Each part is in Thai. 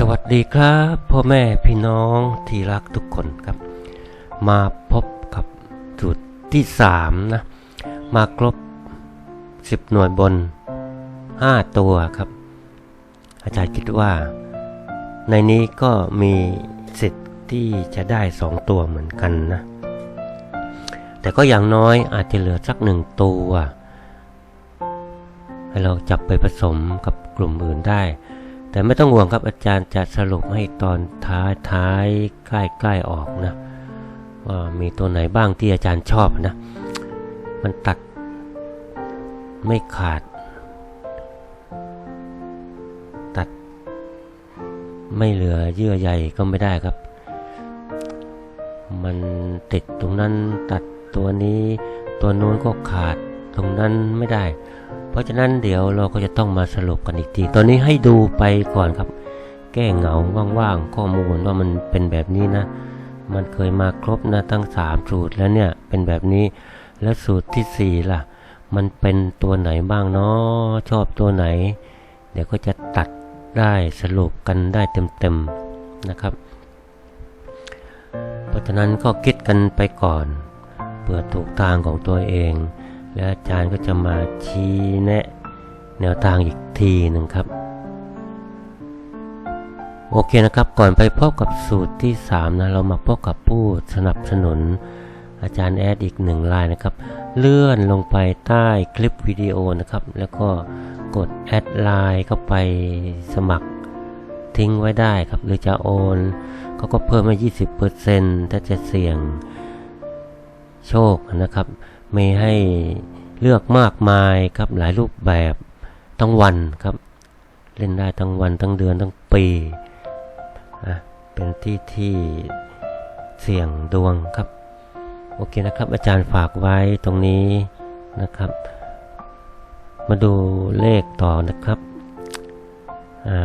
สวัสดีครับพ่อแม่พี่น้องที่รักทุกคนครับ มาพบกับจุดที่สามนะมาครบสิบหน่วยบนห้าตัวครับ อาจารย์คิดว่า ในนี้ก็มีสิทธิ์ที่จะได้สองตัวเหมือนกันนะ แต่ก็อย่างน้อยอาจจะเหลือสักหนึ่งตัว ให้เราจับไปผสมกับกลุ่มอื่นได้ แต่ไม่ต้องห่วงครับอาจารย์จะสรุปให้ตอนท้ายท้ายใกล้ใกล้ออกนะว่ามีตัวไหนบ้างที่อาจารย์ชอบนะ มันตัดไม่ขาด ตัด ไม่เหลือเยื่อใยก็ไม่ได้ครับ มันติดตรงนั้นตัดตัวนี้ตัวนู้นก็ขาดตรงนั้นไม่ได้ เพราะฉะนั้นเดี๋ยวเราก็จะต้องมาสรุปกันอีกทีตอนนี้ให้ดูไปก่อนครับ แก้เหงาว่างๆข้อมูลว่ามันเป็นแบบนี้นะ มันเคยมาครบนะตั้งสามสูตรแล้วเนี่ยเป็นแบบนี้แล้วสูตรที่สี่ล่ะ มันเป็นตัวไหนบ้างเนาะชอบตัวไหน เดี๋ยวก็จะตัดได้สรุปกันได้เต็มๆนะครับ เพราะฉะนั้นก็คิดกันไปก่อน เปิดถูกทางของตัวเอง แล้วอาจารย์ก็จะมาชี้แนะ แนวทางอีกทีหนึ่งครับ โอเคนะครับ ก่อนไปพบกับสูตรที่ 3 นะ เรามาพบกับผู้สนับสนุน อาจารย์แอดอีกหนึ่งลายนะครับ เลื่อนลงไปใต้คลิปวิดีโอนะครับ แล้วก็กดแอดไลน์เข้าไปสมัครทิ้งไว้ได้ครับ หรือจะโอนเขาก็เพิ่มมา 20%ถ้าจะเสี่ยงโชคนะครับ มีให้เลือกมากมายครับหลายรูปแบบทั้งวันครับ เล่นได้ทั้งวันทั้งเดือนทั้งปีนะเป็นที่ที่เสี่ยงดวงครับ โอเคนะครับ อาจารย์ฝากไว้ตรงนี้นะครับ มาดูเลขต่อนะครับา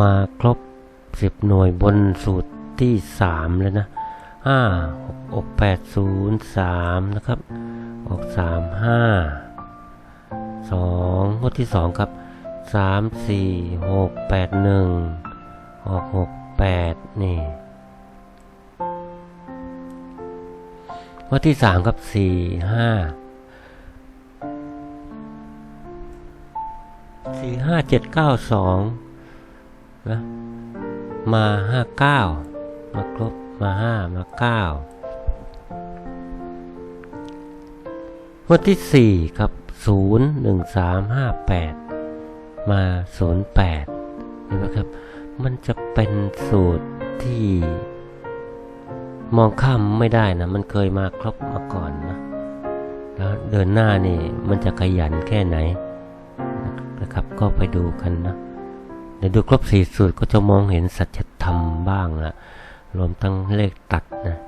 มาครบ 10 หน่วยบนสูตรที่ 3 แล้วนะ ห้าหกอกแปดศูนย์สามนะครับออกสามห้าสองงวดที่สองครับสามสี่หกแปดหนึ่งออกหกแปดนี่งวดที่สามครับสี่ห้าสี่ห้าเจ็ดเก้าสองนะมาห้าเก้ามาครบ มาห้ามาเก้าวันที่4ครับ0 1 3 5 8มห้า08เห็นไหมครับ มันจะเป็นสูตรที่มองข้ามไม่ได้นะ มันเคยมาครบมาก่อนนะ แล้วเดินหน้านี่มันจะขยันแค่ไหนนะครับ ก็ไปดูกันนะ เดี๋ยวดูครบสี่สูตรก็จะมองเห็นสัจธรรมบ้างละ รวมทั้งเลขตัดนะ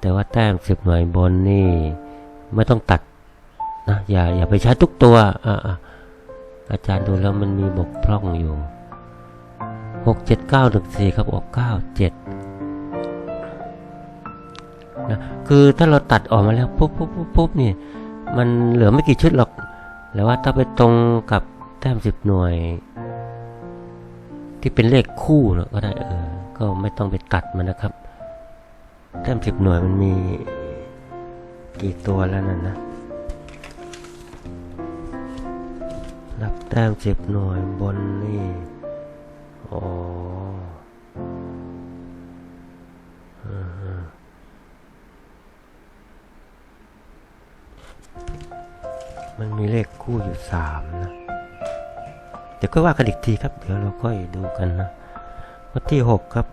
แต่ว่าแต้มสิบหน่วยบนนี่ไม่ต้องตัดนะอย่าอย่าไปใช้ทุกตัวอ่าอาจารย์ดูแล้วมันมีบกพร่องอยู่หกเจ็ดเก้าหนึ่งสี่ครับออกเก้าเจ็ดนะคือถ้าเราตัดออกมาแล้วปุ๊บปุ๊บปุ๊บปุ๊บนี่มันเหลือไม่กี่ชุดหรอกแต่ว่าถ้าไปตรงกับแต้มสิบหน่วย ที่เป็นเลขคู่แล้วก็ได้เออ ก็ไม่ต้องไปตัดมันนะครับ แต้มสิบหน่วยมันมีกี่ตัวแล้วนั่นนะรับแต้มสิบหน่วยบนนี่อ๋ออือฮึมันมีเลขคู่อยู่สามนะ เดี๋ยวก็ว่ากันอีกทีครับ เดี๋ยวเราค่อยดูกันนะ วันที่หกครับ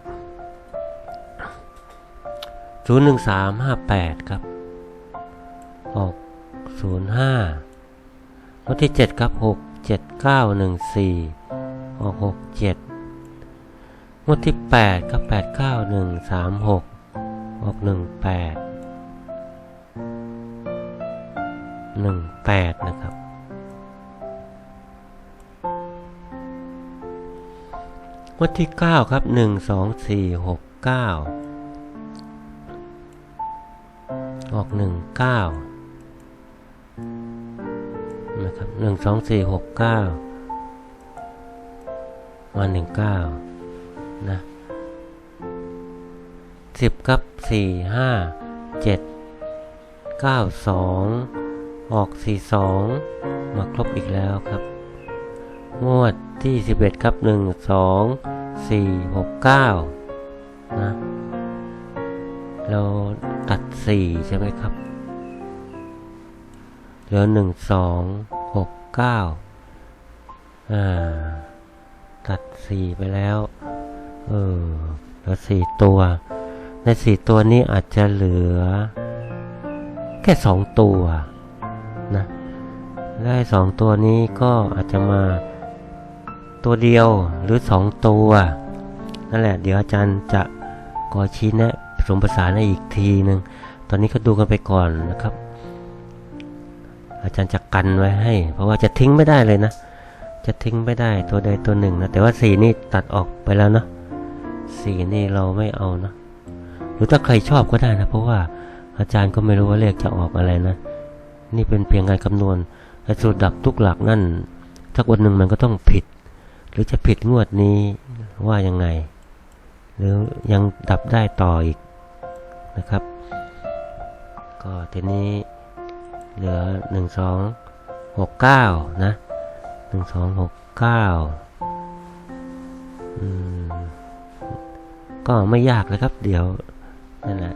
ศูนย์หนึ่งสามห้าแปดครับ ออกศูนย์ห้าวันที่เจ็ดครับหกเจ็ดเก้าหนึ่งสี่ออกหกเจ็ดวันที่แปดครับแปดเก้าหนึ่งสามหกออกหนึ่งแปดหนึ่งแปดนะครับ วันที่เก้าครับหนึ่งสองสี่หกเก้าออกหนึ่งเก้านะครับหนึ่งสองสี่หกเก้ามาหนึ่งเก้านะสิบกับสี่ห้าเจ็ดเก้าสองออกสี่สองมาครบอีกแล้วครับ งวดที่สิบเอ็ดครับหนึ่งสองสี่หกเก้านะ เราตัดสี่ใช่ไหมครับ เหลือหนึ่งสองหกเก้าอ่า ตัดสี่ไปแล้ว เออ เหลือสี่ตัว ในสี่ตัวนี้อาจจะเหลือ แค่สองตัว นะ และสองตัวนี้ก็อาจจะมา ตัวเดียวหรือสองตัว นั่นแหละ เดี๋ยวอาจารย์จะกอชี้แนะผสมผสานให้อีกทีหนึ่งตอนนี้ก็ดูกันไปก่อนนะครับ อาจารย์จะกันไว้ให้ เพราะว่าจะทิ้งไม่ได้เลยนะ จะทิ้งไม่ได้ตัวใดตัวหนึ่งนะแต่ว่าสีนี่ตัดออกไปแล้วเนาะสีนี่เราไม่เอานะหรือถ้าใครชอบก็ได้นะ เพราะว่าอาจารย์ก็ไม่รู้ว่าเลขจะออกอะไรนะ นี่เป็นเพียงการคำนวณไอ้สูตรดับทุกหลักนั่นถ้าวันหนึ่งมันก็ต้องผิด รือจะผิดงวดนี้ว่ายังไง หรือยังดับได้ต่ออีกนะครับ ก็ทีนี้เหลือหนึ่งสองหกเก้านะหนึ่งสองหกเก้าอืมก็ไม่ยากเลยครับ เดี๋ยวนั่นแหละ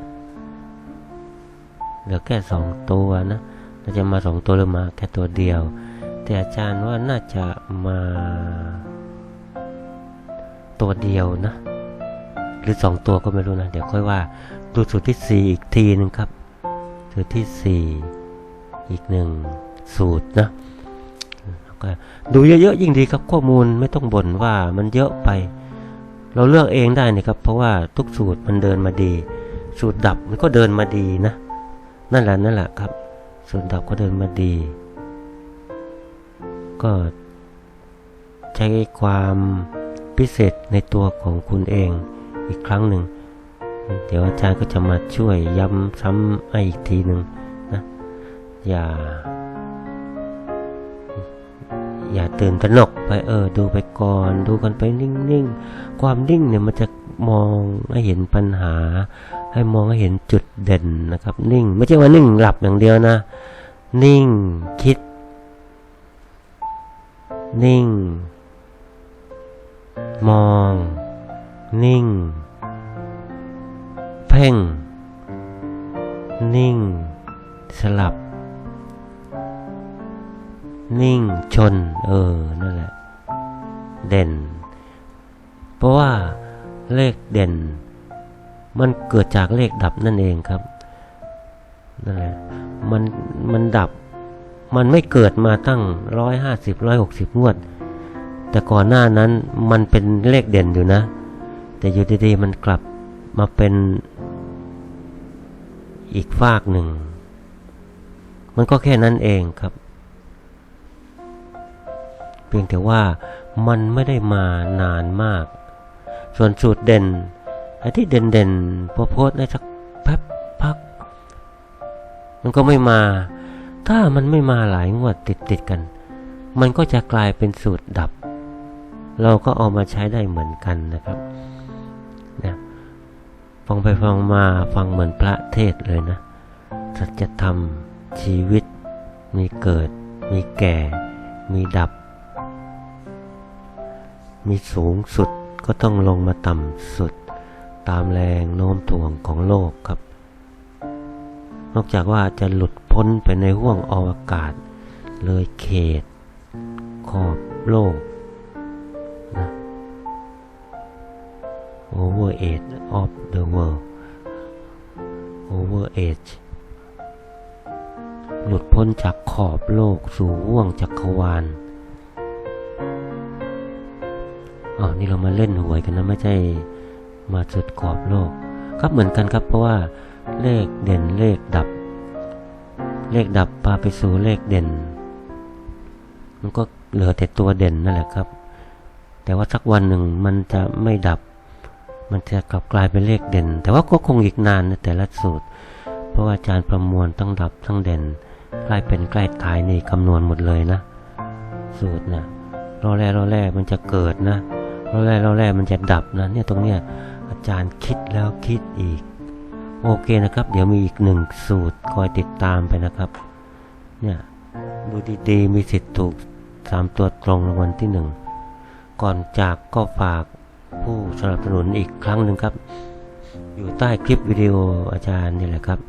เหลือแค่สองตัวนะน่าจะมาสองตัวหรือมาแค่ตัวเดียว แต่อาจารย์ว่าน่าจะมา ตัวเดียวนะ หรือสองตัวก็ไม่รู้นะ เดี๋ยวค่อยว่า ดูสูตรที่สี่อีกทีหนึ่งครับ สูตรที่สี่อีกหนึ่งสูตรนะก็ดูเยอะๆยิ่งดีครับข้อมูลไม่ต้องบ่นว่ามันเยอะไป เราเลือกเองได้นี่ครับ เพราะว่าทุกสูตรมันเดินมาดี สูตรดับมันก็เดินมาดีนะ นั่นแหละนั่นแหละครับ สูตรดับก็เดินมาดี ก็ใช้ความ พิเศษในตัวของคุณเองอีกครั้งหนึ่ง เดี๋ยวอาจารย์ก็จะมาช่วยย้ำซ้ำให้อีกทีหนึ่งนะอย่า อย่าตื่นตระหนกไปเออ ดูไปก่อน ดูกันไปนิ่งๆ ความนิ่งเนี่ยมันจะมองให้เห็นปัญหา ให้มองให้เห็นจุดเด่นนะครับ นิ่ง ไม่ใช่ว่านิ่งหลับอย่างเดียวนะ นิ่งคิด นิ่ง มอง นิ่ง เพ่ง นิ่ง สลับ นิ่งชน เออ นั่นแหละ เด่น เพราะว่าเลขเด่น มันเกิดจากเลขดับนั่นเองครับนั่นแหละมันมันดับ มันไม่เกิดมาตั้งร้อยห้าสิบร้อยหกสิบงวด แต่ก่อนหน้านั้นมันเป็นเลขเด่นอยู่นะ แต่อยู่ดีๆมันกลับมาเป็นอีกฝากหนึ่ง มันก็แค่นั้นเองครับ เพียงแต่ว่ามันไม่ได้มานานมาก ส่วนสูตรเด่นไอ้ที่เด่นๆพอโพสได้สักแป๊บพัก มันก็ไม่มา ถ้ามันไม่มาหลายงวดติดๆกัน มันก็จะกลายเป็นสูตรดับ เราก็เอามาใช้ได้เหมือนกันนะครับนะฟังไปฟังมาฟังเหมือนพระเทศเลยนะสัจธรรมชีวิต มีเกิด มีแก่ มีดับ มีสูงสุดก็ต้องลงมาต่ำสุด ตามแรงโน้มถ่วงของโลกครับ นอกจากว่าจะหลุดพ้นไปในห้วงอวกาศ เลยเขต ขอบโลก over age of the world over age หลุดพ้นจากขอบโลกสู่ห้วงจักรวาลอ๋อนี่เรามาเล่นหวยกันนะไม่ใช่มาสุดขอบโลก ครับเหมือนกันครับ เพราะว่าเลขเด่นเลขดับ เลขดับพาไปสู่เลขเด่น มันก็เหลือแต่ตัวเด่นนั่นแหละครับ แต่ว่าสักวันหนึ่งมันจะไม่ดับ มันจะกลับกลายเป็นเลขเด่น แต่ว่าก็คงอีกนานนะแต่ละสูตร เพราะว่าอาจารย์ประมวลต้องดับทั้งเด่น ใกล้เป็นใกล้ตายนี่คำนวณหมดเลยนะ สูตรนะรอแรรอแรมันจะเกิดนะราแรกราแรกมันจะดับนะเนี่ยตรงเนี้ยอาจารย์คิดแล้วคิดอีก โอเคนะครับ เดี๋ยวมีอีกหนึ่งสูตรคอยติดตามไปนะครับ เนี่ยดูดีๆมีสิทธิ์ถูกสามตัวตรงรางวัลที่หนึ่งก่อนจากก็ฝาก ผู้สนับสนุนอีกครั้งหนึ่งครับ อยู่ใต้คลิปวิดีโออาจารย์นี่แหละครับ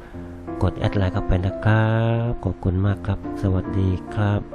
กดแอดไลน์เข้าไปนะครับ ขอบคุณมากครับ สวัสดีครับ